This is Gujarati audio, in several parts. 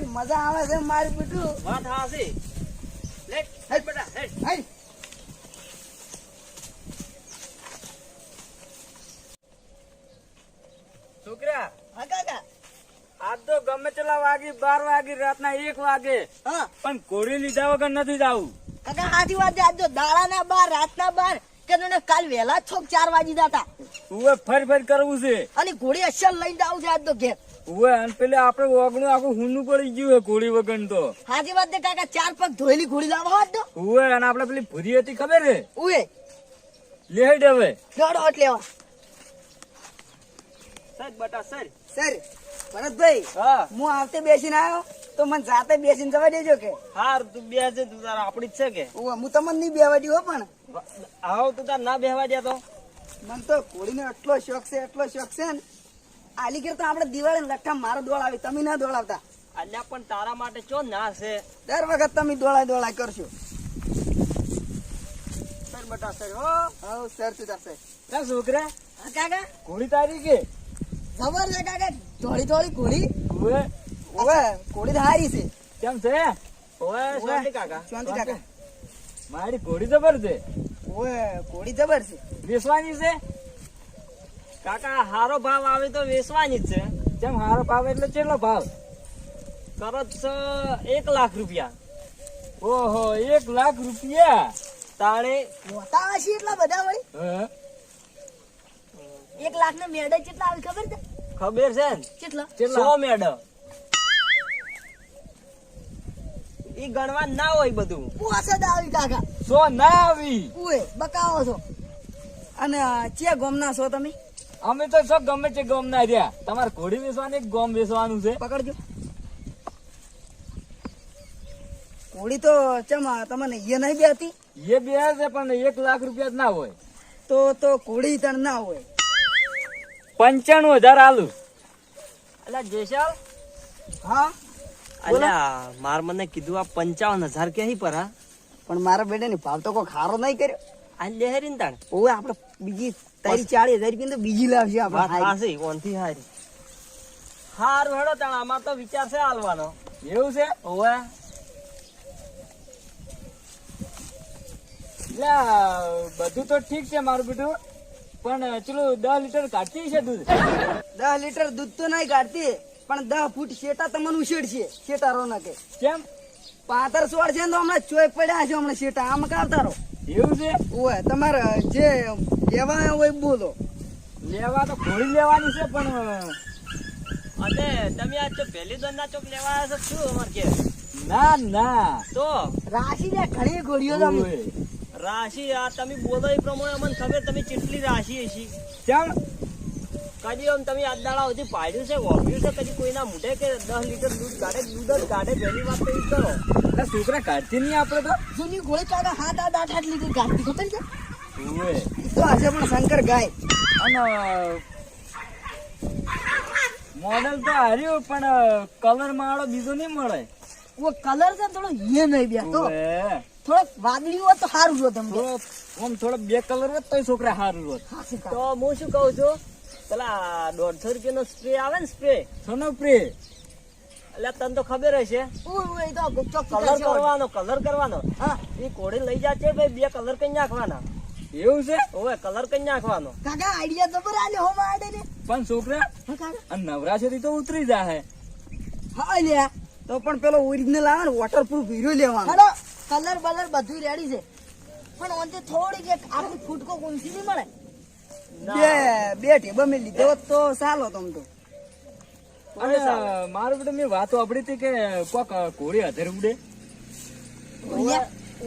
છે મજા આવે છે મારી બેટું વાત હાસી લેટ હેડ બેટા હેડ. હાય. છોકરા હા કાકા. આજ તો ગમે તેટલા વાગી બાર વાગી રાતના એક વાગે. હા. પણ ઘોડી લીધા વગર નથી જાવું. કાકા સાચી વાત છે આજ તો દાડાના બાર રાતના બાર. કે તને કાલ વહેલા છોક ચાર વાગી જતા. ઉવે ફર ફર કરવું છે. અને ઘોડી અસલ લઈને આવું છે આજ તો ઘેર. ઉવે અને પેલે આપણે ઓગણું આખું હુંનું પડી ગયું હે ઘોડી વગર તો. સાચી વાત છે કાકા ચાર પગ ધોયેલી ઘોડી લાવો આજ તો. ઉવે અને આપણે પેલી ભૂરી હતી ખબર હે ઉએ લેડ હવે. દોડો હટ લેવા. સર બટા સર સર ભરતભાઈ હા. હું આવતે બેસીને આવ્યો. તો મને જાતે બેસીને જવા દેજો કે. હાર તું બેસે તું તારા આપડી જ છે કે. હું તમને નહીં બેવા દઉં હો પણ. આવો તું તાર ના બેહવા દે તો. મને તો ઘોડીનો એટલો શોખ છે એટલો શોખ છે ને. આલી કર તો આપણે દિવાળી લઠ્ઠા મારો દોડાવી તમે ના દોડાવતા. અલ્યા પણ તારા માટે ચો ના છે? દર વખત તમે દોડા દોડા કરશો. સર બટા સર હો. હો સર તું તાર સર. કા છોકરા. હા કાકા? ઘોડી તારી કે? ખબર છે કાકા? થોડી થોડી ઘોડી. ઓવે તો હારી છે. કેમ છે? ઓવે શાંતિ કાકા. શાંતિ કાકા. મારી ઘોડી જબર છે. ઓવે ઘોડી જબર છે. વેસવાની છે? કાકા હારો ભાવ આવે તો વેસવાની જ છે. જેમ હારો ભાવ એટલે કેટલો ભાવ? કરત એક લાખ રૂપિયા. ઓહો એક લાખ રૂપિયા? તારે હશે એટલા બધા વળી? એક લાખ ના મેડ કેટલા આવે ખબર છે? ખબર છે કેટલા? સો મેડમ ઈ ગણવા ના હોય બધું. પોસદ આવી કાકા. સો ના આવી. ઓએ બકાવો છો. અને ચે ગોમના છો તમે? અમે તો સબ ગમે છે ગોમના ના રહ્યા. તમારે ઘોડી વેચવાની ગોમ વેચવાનું છે? પકડજો. ઘોડી તો ચમ તમને એ નહીં બેતી એ બે છે પણ એક લાખ રૂપિયા જ ના હોય. તો તો ઘોડી તણ ના હોય. પંચાણું હજાર આલુ. એટલે જેશાલ હા? અલ્યા માર મને કીધું આ પંચાવન હજાર કે પર? હા પણ મારા બેટા ની ભાવ તો કોઈ ખારો નહીં કર્યો. આ લેહરી ને તાણ. ઓવે આપણે બીજી તારી ચાળી હજાર રૂપિયા બીજી લાવશે આપણે હાસી ઓનથી હારી. હારું હેડો તાણ આમાં તો વિચાર છે હાલવાનો. એવું છે? ઓવે બધું તો ઠીક છે મારું બેટું પણ ચલો દસ લીટર કાઢતી છે દૂધ. દસ લીટર દૂધ તો નહીં કાઢતી પણ દસ ફૂટ શેટા તમને ઉછેડશે શેટા રો ના કે કેમ? પાતર સોળ છે ને તો હમણાં ચોય પડ્યા છે હમણાં શેટા આમ કાવતા રહો. એવું છે? ઓય તમારે જે લેવા હોય બોલો. લેવા તો ઘોડી લેવાની છે પણ અને તમે આ તો પહેલી દંડા ચોક લેવા આવ્યા છો શું અમાર કે? ના ના. તો? રાશિ ને ઘણી ઘોડીઓ તમે. રાશિ આ તમે બોલો એ પ્રમાણે અમને ખબર તમે કેટલી રાશિ હશી. કેમ? કદી આમ તમે આજ દાડા સુધી પાડ્યું છે વાપર્યું છે કદી કોઈના મોઢે કે દસ લીટર દૂધ કાઢે દૂધ જ કાઢે પહેલી વાત તો કરો. એટલે છોકરા કાઢતી નહીં આપણે તો? જૂની ગોળી કાઢે હાથ આઠ આઠ આઠ લીટર કાઢતી ખબર છે? તો આજે પણ શંકર ગાય. અને મોડલ તો હાર્યું પણ કલર માળો બીજો નહીં મળે. ઓ કલર છે ને થોડો એ નહીં બેસતો તો થોડો વાદળી હોત તો સારું જો તમને. આમ થોડો બે કલર હોત તો છોકરા સારું હોત. તો હું શું કહું છું? પેલા દોઢસો રૂપિયાનો સ્પ્રે આવે ને સ્પ્રે સોનો સ્પ્રે એટલે તને તો ખબર હશે. કલર કરવાનો કલર કરવાનો. હા. એ કોડી લઈ જાશે ભાઈ બે કલર કઈ નાખવાના. એવું છે? ઓવે કલર કઈ નાખવાનો. કાકા આઈડિયા જબર આલે હો માડે ને. પણ છોકરા હા નવરા છે તો ઉતરી જાય હા લ્યા. તો પણ પેલો ઓરિજિનલ આવે ને વોટરપ્રૂફ હીરો લેવાનો. હેલો કલર બલર બધું રેડી છે. પણ ઓન થોડીક એક આખી ફૂટકો ઊંચી નહીં મળે? બે બે ટેબા મેં લીધો. તો ચાલો તમ તો. અને મારું બેટા મેં વાતો આપડી હતી કે કોક ઘોડી અધર ઉડે.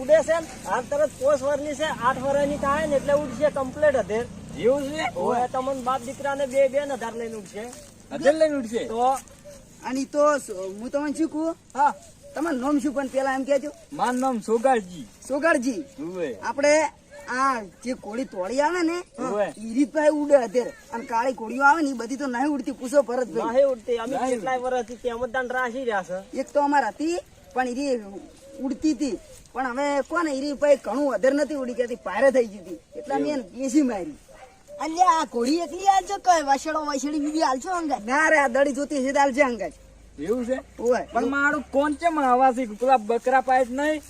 ઉડે છે ને આ તરત પોસ વરની છે આઠ વરની થાય ને એટલે ઉડશે કમ્પ્લેટ અધેર એવું છે? ઓય તમને બાપ દીકરાને બે બે ને હજાર લઈને ઉડશે. અધેર લઈને ઉડશે? તો અને તો હું તમને શું કહું? હા. તમારું નામ શું પણ પેલા એમ કહેજો. મારું નામ સોગાળજી. સોગાળજી. આપણે આ જે કોળી તોડી આવે ને. ઈ રીત ભાઈ ઉડે અત્યારે. અને કાળી કોળીઓ આવે ને એ બધી તો નહીં ઉડતી પૂછો ભરતભાઈ. નહીં ઉડતી. અમે કેટલાય વર્ષથી તેમ જ દાન રાશી રહ્યા છે. એક તો અમાર હતી પણ ઈ ઉડતી હતી. પણ હવે કોને ઈ ભાઈ ઘણું અધર નથી ઉડી ગઈ પારે થઈ ગઈ હતી. એટલે અમે એને કેસી મારી. અલ્યા આ કોળી એકલી આલજો કઈ વસડો વાસેડી બીજી આલજો અંગાજ? ના રે આ દડી જોતી છે આલજે અંગાજ. એવું છે? ઓય પણ મારું કોણ છે? આવા છે પેલા બકરા પાય નહીં.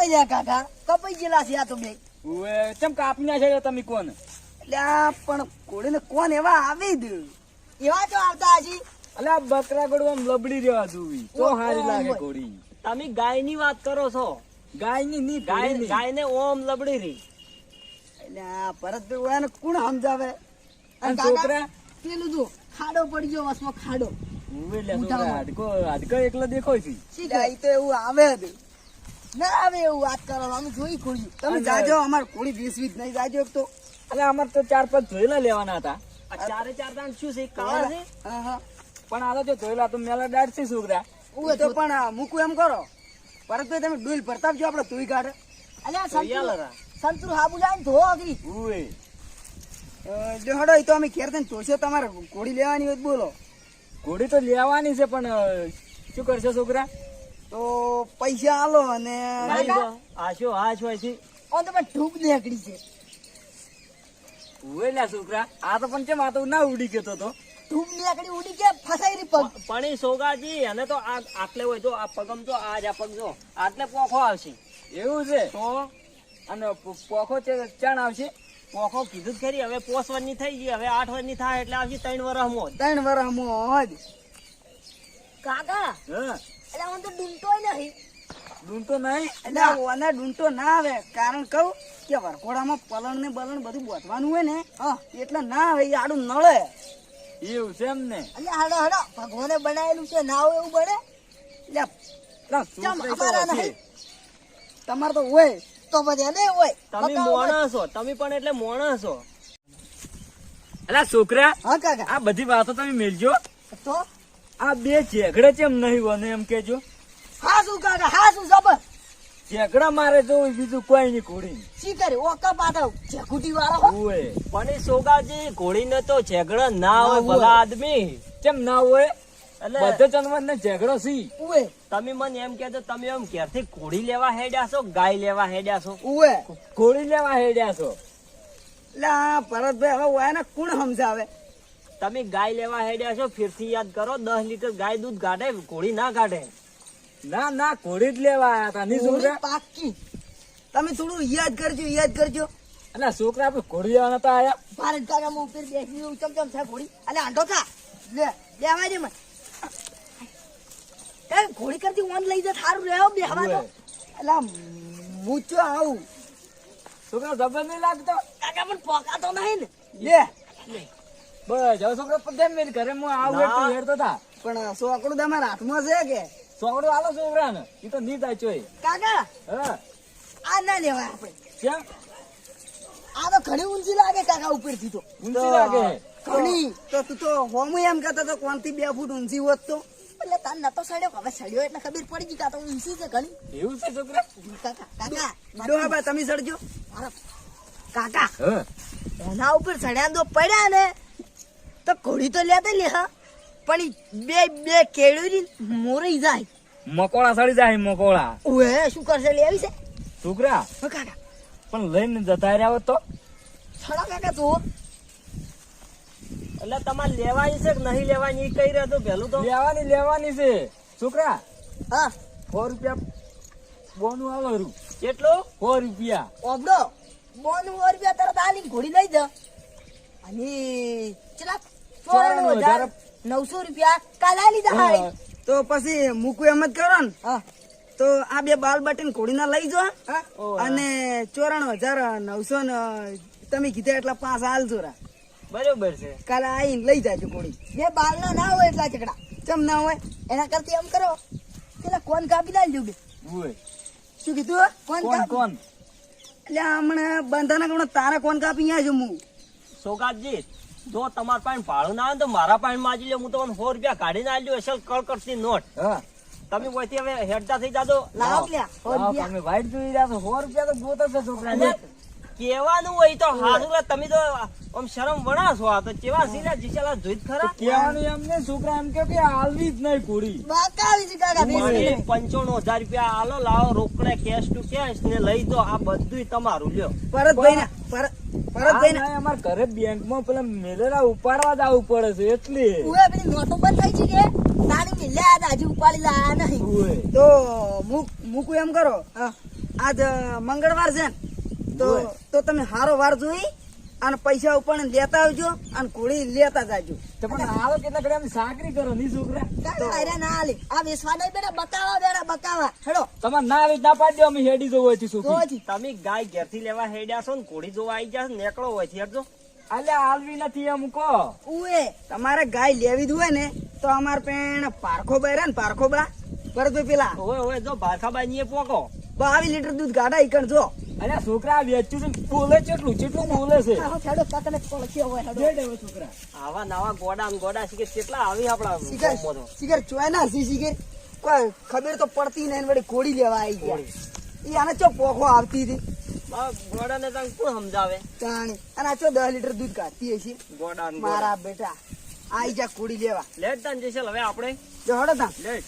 અલ્યા કાકા કપાઈ ગયેલા છે આ તો બે. ઓએ કેમ કાપી નાખ્યા તમે કોણ? એટલે પણ ઘોડીને કોણ એવા આવી જ એવા તો આવતા હજી. અલે આ બકરા આમ લબડી રહેવા જોવી. તો હારી લાગે. ઘોડી. તમે ગાયની વાત કરો છો? ગાયની ની ગાય. ગાયને ઓમ લબડી રહી. એટલે આ ભરતભાઈ ઓયાને કોણ સમજાવે? અને કાકા, છોકરા? પેલું જો ખાડો પડી ગયો વસમાં ખાડો. એટલે હાડકો હાડકો એકલો દેખો છે. ગાય તો એવું આવે જ. ના આવે એવું વાત કરો અમે જોઈ ખોલ્યું તમે જાજો અમાર કોળી વીસ જ નહીં જાજો એક તો. અરે અમાર તો ચાર પાંચ ધોયલા લેવાના હતા. આ ચારે ચાર દાન શું છે કાળા છે? હા હા. પણ આ તો જો જોયેલા તો મેલા દાડ છે છોકરા. ઉવે તો પણ મૂકું એમ કરો. ભરતભાઈ તમે ડુલ ભરતા જો આપણે ધોઈ કાઢે. અલ્યા સંતુર સંતુર હાબુ જાય ધો અગરી ઉવે. જો હડો તો અમે ઘેર થઈને ધોશે તમારે ઘોડી લેવાની હોય બોલો. ઘોડી તો લેવાની છે પણ શું કરશો છોકરા? તો પૈસા આલો અને આશો તો આ શું હોય છે? ઓન તો પણ ઢૂક નીકળી છે. લે છોકરા આ તો પણ કેમ આ તો ના ઉડી ગયો તો ધૂપ નીકળી ઉડી કે ફસાઈ પગ. પણ સોગાજી અને તો આ આટલે હોય તો આ પગમ તો આજ આ પગ જો. આટલે પોખો આવશે. એવું છે? તો? અને પોખો છે ચણ આવશે? પોખો કીધું જ ખરી હવે પોસ વરની થઈ ગઈ હવે આઠ વરની થાય એટલે આવશે ત્રણ વર જ. ત્રણ વરસ મોજ કાકા હા. એટલે ઓન તો ડૂમતોય નહીં. દૂધ નહીં? એટલે ઓને ડૂંટો ના આવે. કારણ કહું કે વરઘોડામાં પલણ ને બલણ બધું બોધવાનું હોય ને હા. એટલે ના આવે એ આડું નળે. એવું છે એમ ને? એટલે હાડો હાડો ભગવાને બનાવેલું છે ના હોય એવું બને? એટલે ના, ચમ છોકરા તો અમારા હશે. નહીં. તમારે તો હોય. તો હોય. તમે બતાવો છો તમે પણ એટલે મોણસ છો. અલા છોકરા હા કાકા. આ બધી વાતો તમે મેળજો તો? આ બે ઝેઘડે કેમ નહીં બને એમ કેજો હા શું કાકા હા શું જબર. ઝેગડા મારે જો બીજું કોઈ નહીં ઘોડી શી કરે? ઓકા પાડો. ઝેઘુટી વાળો હો. ઉવે. પણ એ સોગાજી ઘોડીને તો ઝેઘડો ના હોય ના ભલા આદમી. કેમ ના હોય? એટલે બધે જનવર ને ઝેગડો સી. ઉવે. તમે મને એમ કહેતો તમે એમ ઘેરથી ઘોડી લેવા હેડ્યા છો ગાય લેવા હેડ્યા છો? ઉવે. ઘોડી લેવા હેડ્યા છો? લા ભરતભાઈ હવે ઓયાને કોણ સમજાવે? તમે ગાય લેવા હેડ્યા છો ફિરથી યાદ કરો દસ લીટર ગાય દૂધ કાઢે ઘોડી ના કાઢે ના ના ઘોડી જ લેવા આવ્યા હતા ઓલી છોકરા પાકી. તમે થોડું યાદ કરજો યાદ કરજો. અલા છોકરા આપણે ઘોડી લેવા નતા આયા. મારે કાકા માં ઉપર બેસી એવું ચમચમ છે ઘોડી અલે આંટો થા. લે લેવા દે મને. એ ઘોડી કરતી ઓન લઈ જા થારું રહેવો બેહવા દો. અલા મૂચો આવું. છોકરા જબર નહીં લાગતો? કાકા પણ પોકાતો નહીં ને. લે. બસ હવે છોકરા પધેમ મેલ ઘરે હું આવું ના. હેડતો હતા. પણ સોકડું તમારા હાથમાં છે કે? સોકડો આલો છોકરા ને એ તો નહીં થાય ચોય કાકા હા. આ ના લેવાય આપણે. કેમ? આ તો ઘણી ઊંચી લાગે કાકા ઉપરથી તો. ઊંચી લાગે? ઘણી. તો તું તો હોમું એમ કહેતો તો કોણથી બે ફૂટ ઊંચી હોત તો? એટલે તાર નતો સડ્યો હવે સડ્યો એટલે ખબર પડી ગઈ કા તો ઊંચી છે ઘણી. એવું છે છોકરા? કાકા તમે સડજો. કાકા એના ઉપર સડ્યા તો પડ્યા ને. તો ઘોડી તો લેતા લે હા. પણ બે બે કેળુરી મોરી જાય. મકોડા સડી જાય મકોડા ઓએ શું કરશે લેવી છે? છોકરા કાકા. પણ લઈને જતા રહ્યા હોત તો? છડા કાકા તું એટલે તમારે લેવાની છે કે નહીં લેવાની એ રહ્યા તો પેલું તો. લેવાની લેવાની છે. છોકરા હા. સો રૂપિયા બોનું આલો રૂ. કેટલું? સો રૂપિયા. ઓબડો. બોનું સો રૂપિયા તરત આલી ઘોડી લઈ જા. અને ચલા ચોરાણું હજાર નવસો રૂપિયા કાલ આલી જા તો પછી મૂકું એમ જ કરો ને. તો આ બે બાલ બટન ઘોડીના લઈ જો અને ચોરાણું હજાર નવસો ને તમે કીધા એટલા પાંચ હાલજો રા બરોબર છે. કાલે આવીને લઈ જાજો ઘોડી. બે બાલ ના ના હોય એટલા ચકડા ચમ ના હોય? એના કરતી એમ કરો. પેલા કોણ કાપી લાલજો બે? શું કીધું કોણ કોણ એટલે હમણાં બંધાના કોણ તારા કોણ કાપી અહીંયા છું હું? સોગાજી જો તમારા પાસે ભાડું ના આવે તો મારા પાસે માજી લે હું તમને સો રૂપિયા કાઢીને લ્યો અસલ કળકળતી નોટ. તમે કોઈથી હવે હેડતા થઈ જાજો. તમે વાઈટ જોઈ રહ્યા છો સો રૂપિયા તો ગોતો છે છોકરા કેવાનું હોય તો હારું લે, તમે તો આમ શરમ વણાશો આ તો. કેવા સીના જીસેલા જોઈ જ ખરા કેવાનું એમને છોકરા એમ કે કે હાલવી જ નહીં કુડી. બાકાવી જ કાકા પંચાણું હજાર રૂપિયા આલો લાવો રોકડે કેશ ટુ કેશ ને લઈ દો આ બધું તમારું લ્યો. ભરતભાઈ ના ભરત પરત જઈને અમાર ઘરે બેંકમાં પેલા મેલેલા ઉપાડવા જ પડે છે એટલે. ઉવે પેલી નોટો બંધ થઈ છે કે? તાણી મિલ્યા હજી ઉપાડી લા નહીં. તો મૂક એમ કરો. આજ મંગળવાર છે તો તો તમે હારો વાર જોઈ. અને પૈસા ઉપર લેતા આવજો અને ઘોડી લેતા જાજો. પણ હાલો કેટલા ઘડી આમ સાકરી કરો ની છોકરા અરે ના આલે આ વેસવા નહીં બેટા બકાવા બેટા બકાવા હેડો. તમારે ના આવી ના પાડી દો અમે હેડી જવું છે છોકરી. તમે ગાય ઘેરથી લેવા હેડ્યા છો ને ઘોડી જોવા આવી ગયા છો ને નીકળો હોય છે હેડજો. અલ્યા હાલવી નથી એમ કહો. ઉએ તમારે ગાય લેવી જ હોય ને તો અમાર પેણ પારખો બા ને પારખો બા. બરાબર પેલા. હોય હવે જો ભારખાબાઈ પોકો. બાવીસ લીટર દૂધ ગાડા ઈકણ જો. અલ્યા છોકરા વેચ્યું છે બોલે કેટલું કેટલું બોલે છે. હેડો કાકાને પડખ્યો હોય હેડો. હેડ હવે છોકરા. આવા નવા ગોડા ને ગોડા શીખે કેટલા આવી આપણા શિખર ગામમાં. તો. ચોય ના સી શિખર. કોઈ ખબર તો પડતી નહીં ને વળી ઘોડી લેવા આવી ગયા. ઈ આને ચો પોખો આવતી હતી? ગોડા ગોડાને તને કોણ સમજાવે? તાણી. અને આ ચો દસ લીટર દૂધ કાઢતી હશે? ગોડા ને મારા બેટા આઈ જા કોડી લેવા. લેટ તાન જશે હવે આપણે. જો હડો તા લેટ